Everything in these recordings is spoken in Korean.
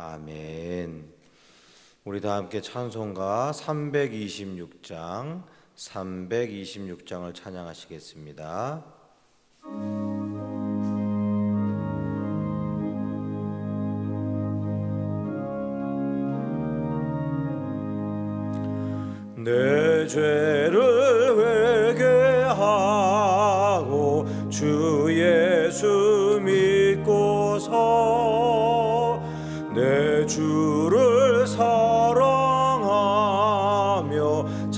아멘. 우리 다 함께 찬송가 326장 326장을 찬양하시겠습니다. 내 죄를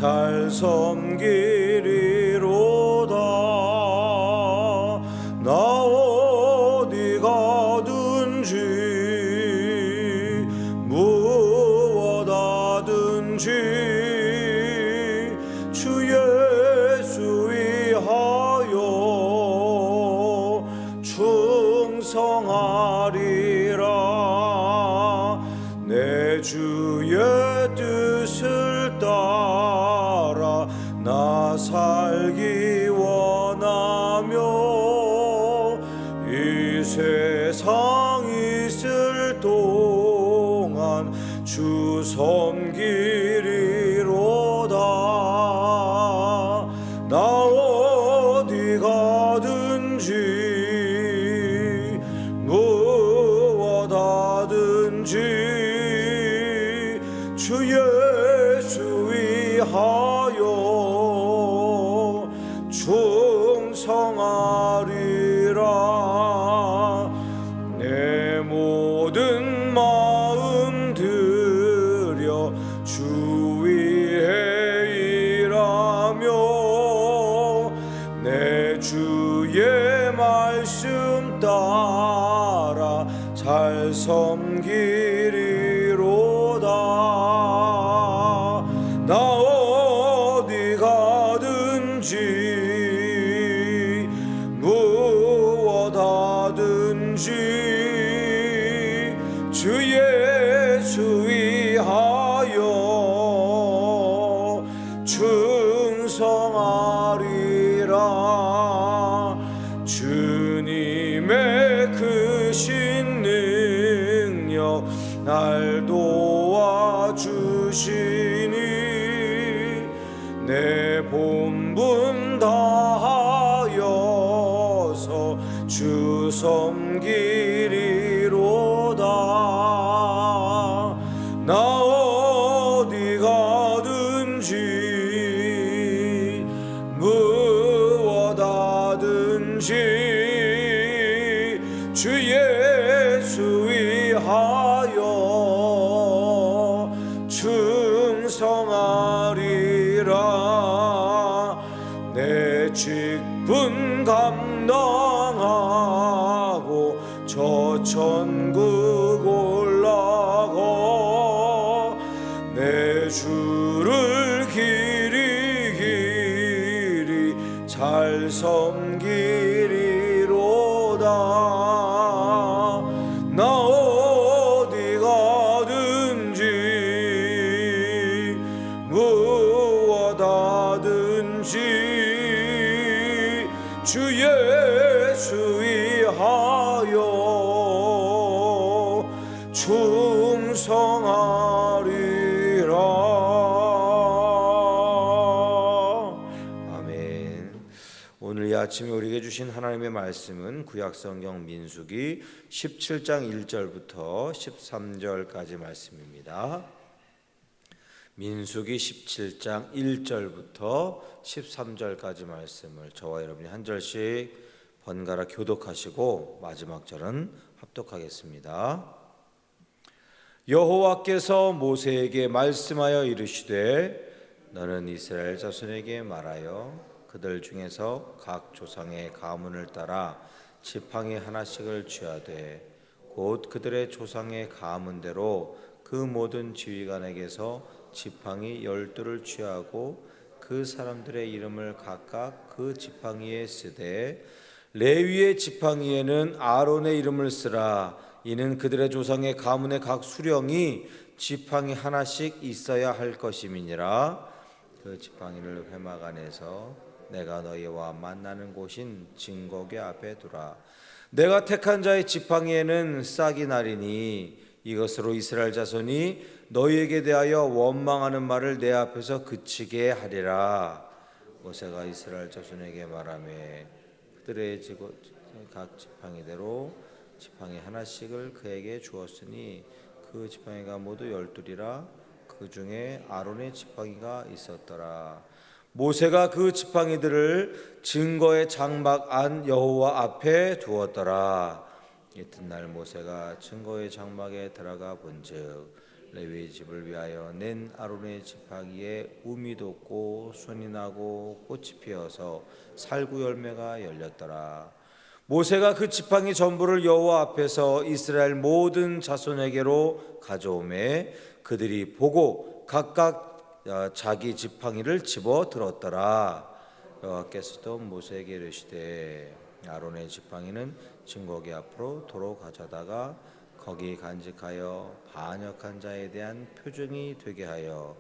잘 섬기리로다. 나 어디 가든지 무엇하든지 주 예수 위하 예 충성하리라 아멘. 오늘 이 아침에 우리에게 주신 하나님의 말씀은 구약성경 민수기 17장 1절부터 13절까지 말씀입니다. 민수기 17장 1절부터 13절까지 말씀을 저와 여러분이 한 절씩 번갈아 교독하시고 마지막 절은 합독하겠습니다. 여호와께서 모세에게 말씀하여 이르시되 너는 이스라엘 자손에게 말하여 그들 중에서 각 조상의 가문을 따라 지팡이 하나씩을 취하되 곧 그들의 조상의 가문대로 그 모든 지휘관에게서 지팡이 열두를 취하고 그 사람들의 이름을 각각 그 지팡이에 쓰되 레위의 지팡이에는 아론의 이름을 쓰라 이는 그들의 조상의 가문의 각 수령이 지팡이 하나씩 있어야 할 것임이니라. 그 지팡이를 회막 안에서 내가 너희와 만나는 곳인 증거궤 앞에 두라. 내가 택한 자의 지팡이에는 싹이 나리니 이것으로 이스라엘 자손이 너희에게 대하여 원망하는 말을 내 앞에서 그치게 하리라. 모세가 이스라엘 자손에게 말하매 그들의 지고 각 지팡이대로 지팡이 하나씩을 그에게 주었으니 그 지팡이가 모두 열둘이라 그 중에 아론의 지팡이가 있었더라. 모세가 그 지팡이들을 증거의 장막 안 여호와 앞에 두었더라. 이튿날 모세가 증거의 장막에 들어가 본즉 레위의 집을 위하여 낸 아론의 지팡이에 우미 돋고 손이 나고 꽃이 피어서 살구 열매가 열렸더라 모세가 그 지팡이 전부를 여호와 앞에서 이스라엘 모든 자손에게로 가져오매 그들이 보고 각각 어, 자기 지팡이를 집어 들었더라. 여호와께서도 모세에게 이르시되 아론의 지팡이는 증거기 앞으로 도로 가져다가 거기 간직하여 반역한 자에 대한 표징이 되게 하여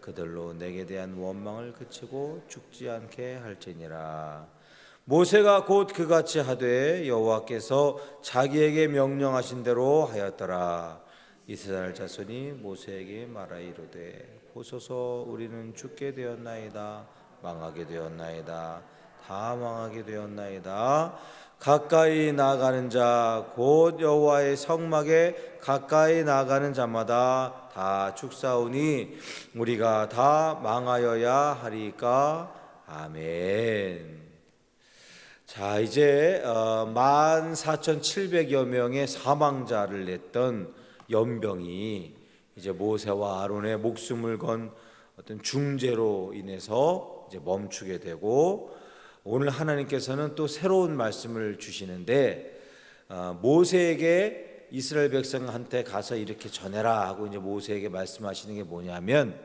그들로 내게 대한 원망을 그치고 죽지 않게 할지니라 모세가 곧 그같이 하되 여호와께서 자기에게 명령하신 대로 하였더라. 이스라엘 자손이 모세에게 말하 이르되 보소서 우리는 죽게 되었나이다 망하게 되었나이다 다 망하게 되었나이다. 가까이 나가는 자 곧 여호와의 성막에 가까이 나가는 자마다 다 죽사오니 우리가 다 망하여야 하리까? 아멘. 자 이제 어, 만 4,700여 명의 사망자를 냈던 연병이 이제 모세와 아론의 목숨을 건 어떤 중재로 인해서 이제 멈추게 되고 오늘 하나님께서는 또 새로운 말씀을 주시는데 어, 모세에게 이스라엘 백성한테 가서 이렇게 전해라 하고 이제 모세에게 말씀하시는 게 뭐냐면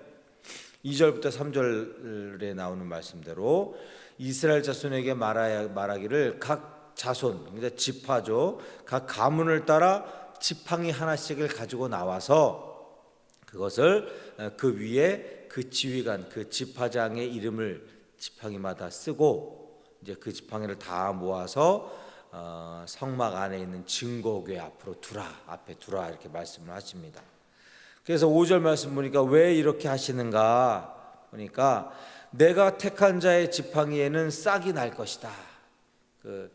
2절부터 3절에 나오는 말씀대로 이스라엘 자손에게 말하야, 말하기를 각 자손, 그러니까 지파죠. 각 가문을 따라 지팡이 하나씩을 가지고 나와서 그것을 어, 그 위에 그 지휘관, 그 지파장의 이름을 지팡이마다 쓰고 이제 그 지팡이를 다 모아서 어, 성막 안에 있는 증거궤 앞으로 두라 앞에 두라 이렇게 말씀을 하십니다. 그래서 5절 말씀 보니까 왜 이렇게 하시는가 보니까 내가 택한 자의 지팡이에는 싹이 날 것이다. 그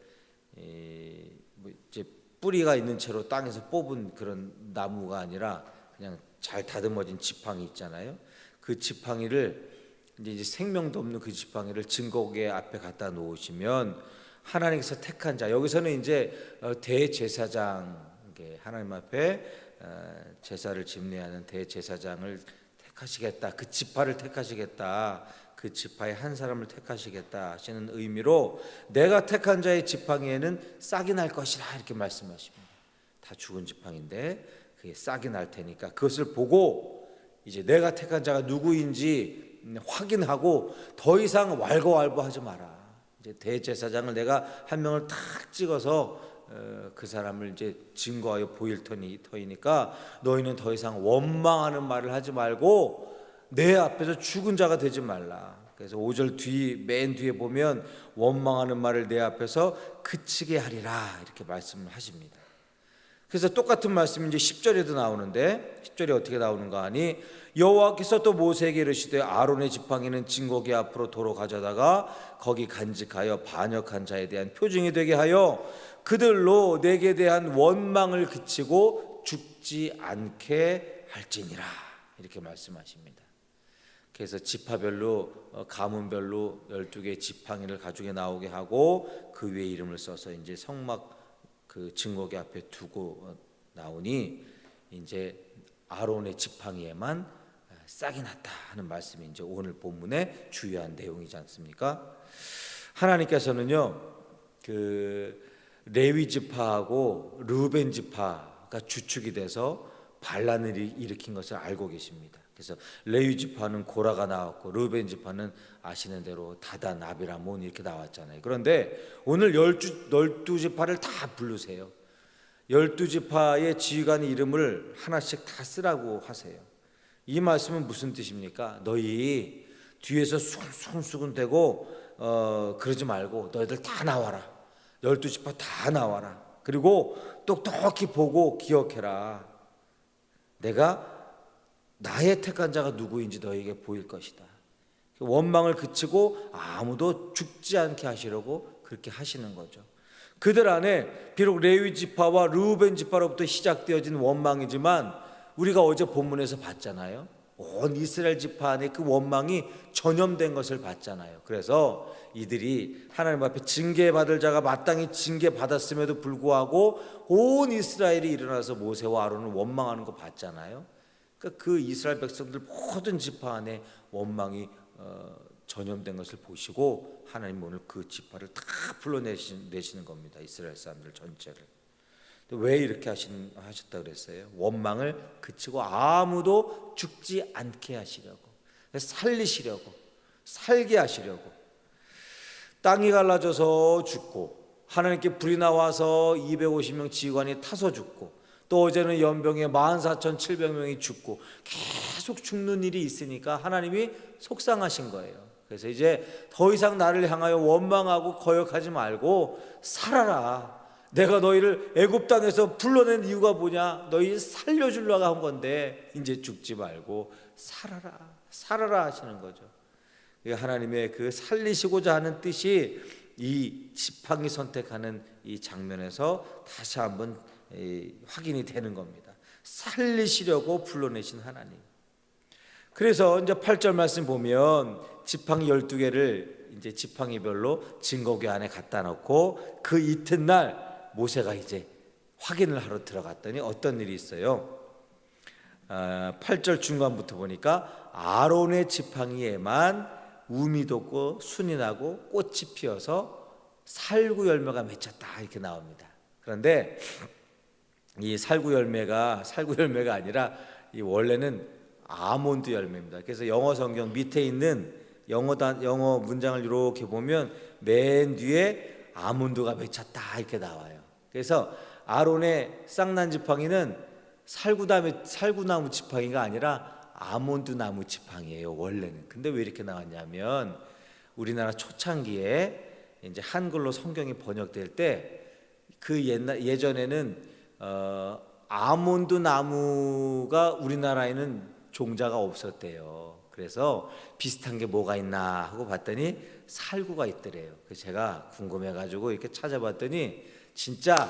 이, 뭐 이제 뿌리가 있는 채로 땅에서 뽑은 그런 나무가 아니라 그냥 잘 다듬어진 지팡이 있잖아요. 그 지팡이를 이제 생명도 없는 그 지팡이를 증거궤 앞에 갖다 놓으시면 하나님께서 택한 자 여기서는 이제 어, 대제사장 하나님 앞에 어, 제사를 집례하는 대제사장을 택하시겠다 그 지파를 택하시겠다 그 지파의 한 사람을 택하시겠다 하시는 의미로 내가 택한 자의 지팡이에는 싹이 날 것이라 이렇게 말씀하십니다. 다 죽은 지팡인데 그게 싹이 날 테니까 그것을 보고 이제 내가 택한 자가 누구인지 확인하고 더 이상 왈가왈부하지 마라. 이제 대제사장을 내가 한 명을 탁 찍어서 어, 그 사람을 이제 증거하여 보일 터이니까 너희는 더 이상 원망하는 말을 하지 말고 내 앞에서 죽은 자가 되지 말라. 그래서 5절 뒤 맨 뒤에 보면 원망하는 말을 내 앞에서 그치게 하리라 이렇게 말씀을 하십니다. 그래서 똑같은 말씀이 이제 10절에도 나오는데 10절에 어떻게 나오는가 하니 여호와께서 또 모세에게 이르시되 아론의 지팡이는 증거기 앞으로 도로 가져다가 거기 간직하여 반역한 자에 대한 표징이 되게 하여 그들로 내게 대한 원망을 그치고 죽지 않게 할지니라 이렇게 말씀하십니다. 그래서 지파별로 어, 가문별로 12개 지팡이를 가죽에 나오게 하고 그 위에 이름을 써서 이제 성막 그 증거계 앞에 두고 어, 나오니 이제 아론의 지팡이에만 어, 싹이 났다 하는 말씀이 이제 오늘 본문의 주요한 내용이지 않습니까? 하나님께서는요 그 레위 지파하고 르벤 지파가 주축이 돼서 반란을 일- 일으킨 것을 알고 계십니다. 그래서 레위 지파는 고라가 나왔고 르벤 지파는 아시는 대로 다단, 아비라몬 이렇게 나왔잖아요. 그런데 오늘 열두, 열두 지파를 다 부르세요. 열두 지파의 지휘관 이름을 하나씩 다 쓰라고 하세요. 이 말씀은 무슨 뜻입니까? 너희 뒤에서 수근수근대고 어, 그러지 말고 너희들 다 나와라. 열두 지파 다 나와라. 그리고 똑똑히 보고 기억해라. 내가 나의 택한 자가 누구인지 너에게 보일 것이다. 원망을 그치고 아무도 죽지 않게 하시려고 그렇게 하시는 거죠. 그들 안에 비록 레위 지파와 르우벤 지파로부터 시작되어진 원망이지만 우리가 어제 본문에서 봤잖아요. 온 이스라엘 지파 안에 그 원망이 전염된 것을 봤잖아요. 그래서 이들이 하나님 앞에 징계받을 자가 마땅히 징계받았음에도 불구하고 온 이스라엘이 일어나서 모세와 아론을 원망하는 거 봤잖아요. 그러니까 그 이스라엘 백성들 모든 지파 안에 원망이 어, 전염된 것을 보시고 하나님 오늘 그 지파를 다 불러내시는 겁니다. 이스라엘 사람들 전체를. 왜 이렇게 하신, 하셨다 그랬어요? 원망을 그치고 아무도 죽지 않게 하시려고 살리시려고 살게 하시려고 땅이 갈라져서 죽고 하나님께 불이 나와서 250명 지휘관이 타서 죽고 또 어제는 연병에 14,700명이 죽고 계속 죽는 일이 있으니까 하나님이 속상하신 거예요. 그래서 이제 더 이상 나를 향하여 원망하고 거역하지 말고 살아라. 내가 너희를 애굽 땅에서 불러낸 이유가 뭐냐? 너희 살려주려고 한 건데 이제 죽지 말고 살아라. 살아라 하시는 거죠. 하나님의 그 살리시고자 하는 뜻이 이 지팡이 선택하는 이 장면에서 다시 한번 확인이 되는 겁니다. 살리시려고 불러내신 하나님. 그래서 이제 8절 말씀 보면 지팡이 12개를 이제 지팡이별로 증거궤 안에 갖다 놓고 그 이튿날 모세가 이제 확인을 하러 들어갔더니 어떤 일이 있어요? 8절 중간부터 보니까 아론의 지팡이에만 우미 돋고 순이 나고 꽃이 피어서 살구 열매가 맺혔다 이렇게 나옵니다. 그런데 이 살구 열매가 살구 열매가 아니라 이 원래는 아몬드 열매입니다. 그래서 영어 성경 밑에 있는 영어 단 영어 문장을 이렇게 보면 맨 뒤에 아몬드가 맺혔다 이렇게 나와요. 그래서 아론의 쌍난 지팡이는 살구나무 살구나무 지팡이가 아니라 아몬드 나무 지팡이에요 원래는. 근데 왜 이렇게 나왔냐면 우리나라 초창기에 이제 한글로 성경이 번역될 때 그 옛날 예전에는 어, 아몬드 나무가 우리나라에는 종자가 없었대요. 그래서 비슷한 게 뭐가 있나 하고 봤더니 살구가 있더래요. 그래서 제가 궁금해가지고 이렇게 찾아봤더니 진짜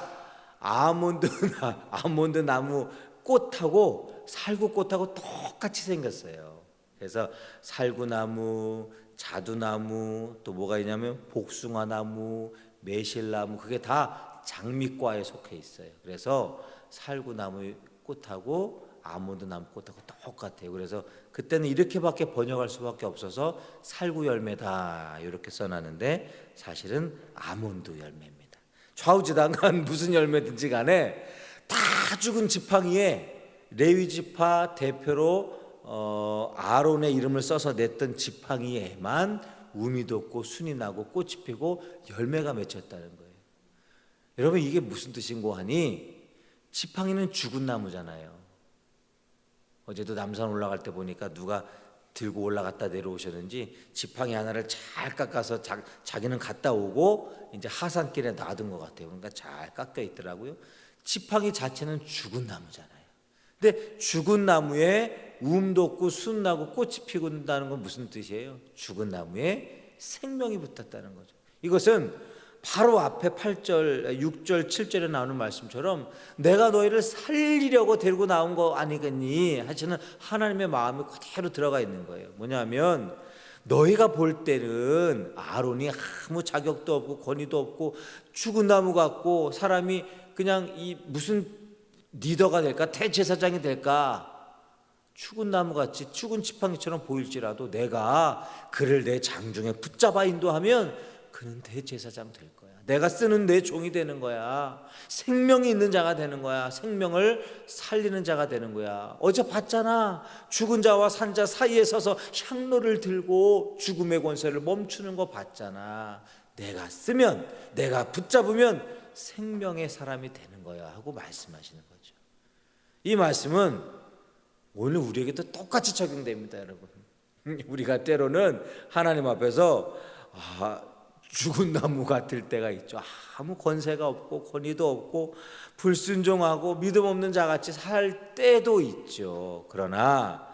아몬드 나, 아몬드 나무 꽃하고 살구 꽃하고 똑같이 생겼어요. 그래서 살구나무, 자두나무, 또 뭐가 있냐면 복숭아나무, 매실나무 그게 다 장미과에 속해 있어요. 그래서 살구나무 꽃하고 아몬드 나무 꽃하고 똑같아요. 그래서 그때는 이렇게밖에 번역할 수밖에 없어서 살구 열매다 이렇게 써놨는데 사실은 아몬드 열매입니다. 좌우지단간 무슨 열매든지 간에 다 죽은 지팡이에 레위 지파 대표로 어, 아론의 이름을 써서 냈던 지팡이에만 우미 돋고 순이 나고 꽃이 피고 열매가 맺혔다는 거예요. 여러분 이게 무슨 뜻인고 하니 지팡이는 죽은 나무잖아요. 어제도 남산 올라갈 때 보니까 누가 들고 올라갔다 내려오셨는지 지팡이 하나를 잘 깎아서 자, 자기는 갔다 오고 이제 하산길에 놔둔 것 같아요. 그러니까 잘 깎여 있더라고요. 지팡이 자체는 죽은 나무잖아요. 근데 죽은 나무에 움 돋고 순 나고 꽃이 피고다는 건 무슨 뜻이에요? 죽은 나무에 생명이 붙었다는 거죠. 이것은 바로 앞에 8절, 6절, 7절에 나오는 말씀처럼 내가 너희를 살리려고 데리고 나온 거 아니겠니? 하시는 하나님의 마음이 그대로 들어가 있는 거예요. 뭐냐면 너희가 볼 때는 아론이 아무 자격도 없고 권위도 없고 죽은 나무 같고 사람이 그냥 이 무슨 리더가 될까 대제사장이 될까 죽은 나무 같이 죽은 지팡이처럼 보일지라도 내가 그를 내 장중에 붙잡아 인도하면 그는 대제사장 될 거야. 내가 쓰는 내 종이 되는 거야. 생명이 있는 자가 되는 거야. 생명을 살리는 자가 되는 거야. 어제 봤잖아. 죽은 자와 산 자 사이에 서서 향로를 들고 죽음의 권세를 멈추는 거 봤잖아. 내가 쓰면 내가 붙잡으면 생명의 사람이 되는 거야 하고 말씀하시는 거죠. 이 말씀은 오늘 우리에게도 똑같이 적용됩니다, 여러분. 우리가 때로는 하나님 앞에서 아, 죽은 나무 같을 때가 있죠. 아무 권세가 없고 권위도 없고 불순종하고 믿음 없는 자 같이 살 때도 있죠. 그러나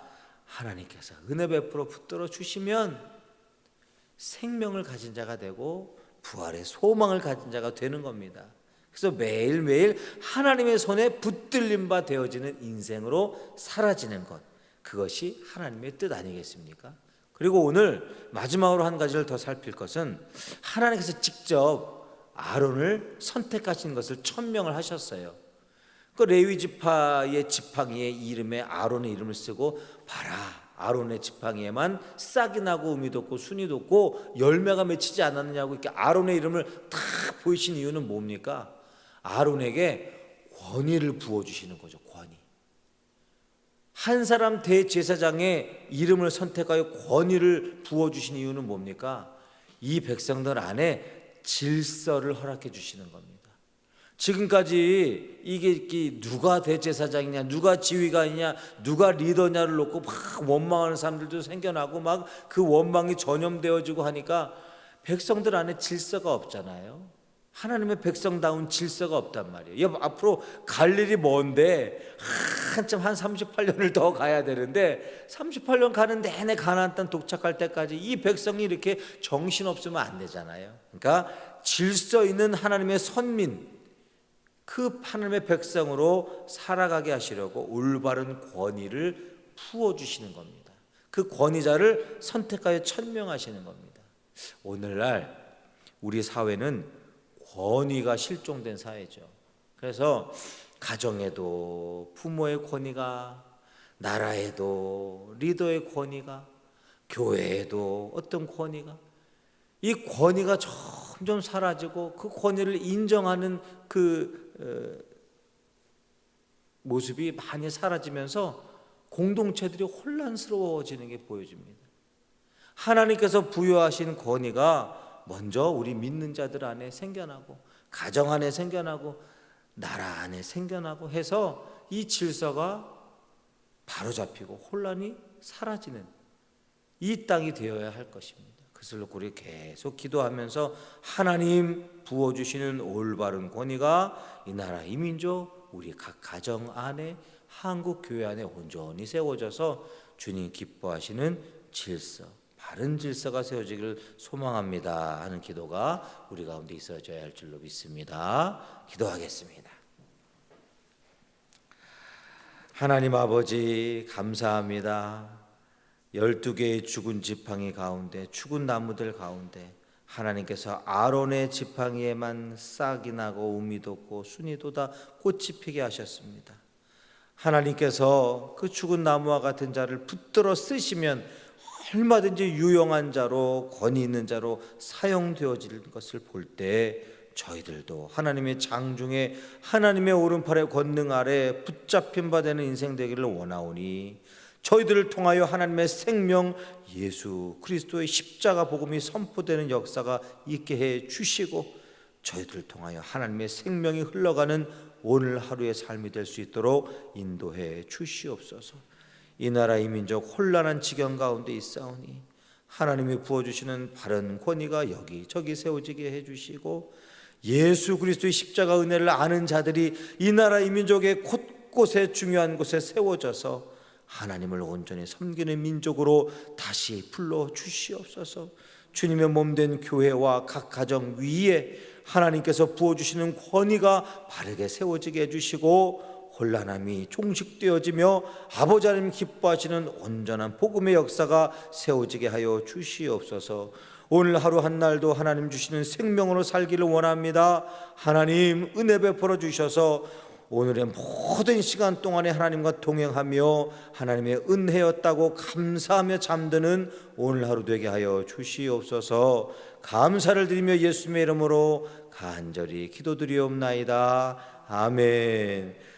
하나님께서 은혜 베풀어 붙들어 주시면 생명을 가진 자가 되고 부활의 소망을 가진 자가 되는 겁니다. 그래서 매일매일 하나님의 손에 붙들림 바 되어지는 인생으로 사라지는 것. 그것이 하나님의 뜻 아니겠습니까? 그리고 오늘 마지막으로 한 가지를 더 살필 것은 하나님께서 직접 아론을 선택하신 것을 천명을 하셨어요. 그 레위 지파의 지팡이의 이름에 아론의 이름을 쓰고 봐라 아론의 지팡이에만 싹이 나고 음이 돋고 순이 돋고 열매가 맺히지 않았느냐고 이렇게 아론의 이름을 탁 보이신 이유는 뭡니까? 아론에게 권위를 부어 주시는 거죠. 한 사람 대제사장의 이름을 선택하여 권위를 부어 주신 이유는 뭡니까? 이 백성들 안에 질서를 허락해 주시는 겁니다. 지금까지 이게 누가 대제사장이냐, 누가 지휘관이냐, 누가 리더냐를 놓고 막 원망하는 사람들도 생겨나고 막 그 원망이 전염되어지고 하니까 백성들 안에 질서가 없잖아요. 하나님의 백성다운 질서가 없단 말이에요. 앞으로 갈 일이 먼데 한참 한 38년을 더 가야 되는데 38년 가는 내내 가나안 땅 도착할 때까지 이 백성이 이렇게 정신 없으면 안 되잖아요. 그러니까 질서 있는 하나님의 선민 그 하나님의 백성으로 살아가게 하시려고 올바른 권위를 부어 주시는 겁니다. 그 권위자를 선택하여 천명하시는 겁니다. 오늘날 우리 사회는 권위가 실종된 사회죠. 그래서 가정에도 부모의 권위가 나라에도 리더의 권위가 교회에도 어떤 권위가 이 권위가 점점 사라지고 그 권위를 인정하는 그 어, 모습이 많이 사라지면서 공동체들이 혼란스러워지는 게 보여집니다. 하나님께서 부여하신 권위가 먼저 우리 믿는 자들 안에 생겨나고 가정 안에 생겨나고 나라 안에 생겨나고 해서 이 질서가 바로잡히고 혼란이 사라지는 이 땅이 되어야 할 것입니다. 그것을 우리 계속 기도하면서 하나님 부어주시는 올바른 권위가 이 나라 이 민족 우리 각 가정 안에 한국 교회 안에 온전히 세워져서 주님 기뻐하시는 질서 바른 질서가 세워지기를 소망합니다 하는 기도가 우리 가운데 있어져야 할 줄로 믿습니다. 기도하겠습니다. 하나님 아버지 감사합니다. 열두 개의 죽은 지팡이 가운데 죽은 나무들 가운데 하나님께서 아론의 지팡이에만 싹이 나고 음이 돋고 순이 돋아 꽃이 피게 하셨습니다. 하나님께서 그 죽은 나무와 같은 자를 붙들어 쓰시면 얼마든지 유용한 자로 권위 있는 자로 사용되어질 것을 볼 때 저희들도 하나님의 장중에 하나님의 오른팔의 권능 아래 붙잡힌 바 되는 인생 되기를 원하오니 저희들을 통하여 하나님의 생명 예수 그리스도의 십자가 복음이 선포되는 역사가 있게 해 주시고 저희들을 통하여 하나님의 생명이 흘러가는 오늘 하루의 삶이 될 수 있도록 인도해 주시옵소서. 이 나라 이 민족 혼란한 지경 가운데 있사오니 하나님이 부어주시는 바른 권위가 여기 저기 세워지게 해주시고 예수 그리스도의 십자가 은혜를 아는 자들이 이 나라 이 민족의 곳곳에 중요한 곳에 세워져서 하나님을 온전히 섬기는 민족으로 다시 불러 주시옵소서. 주님의 몸 된 교회와 각 가정 위에 하나님께서 부어주시는 권위가 바르게 세워지게 해주시고 혼란함이 종식되어지며 아버지 하나님 기뻐하시는 온전한 복음의 역사가 세워지게 하여 주시옵소서. 오늘 하루 한 날도 하나님 주시는 생명으로 살기를 원합니다. 하나님 은혜 베풀어 주셔서 오늘의 모든 시간 동안에 하나님과 동행하며 하나님의 은혜였다고 감사하며 잠드는 오늘 하루 되게 하여 주시옵소서. 감사를 드리며 예수님의 이름으로 간절히 기도드리옵나이다. 아멘.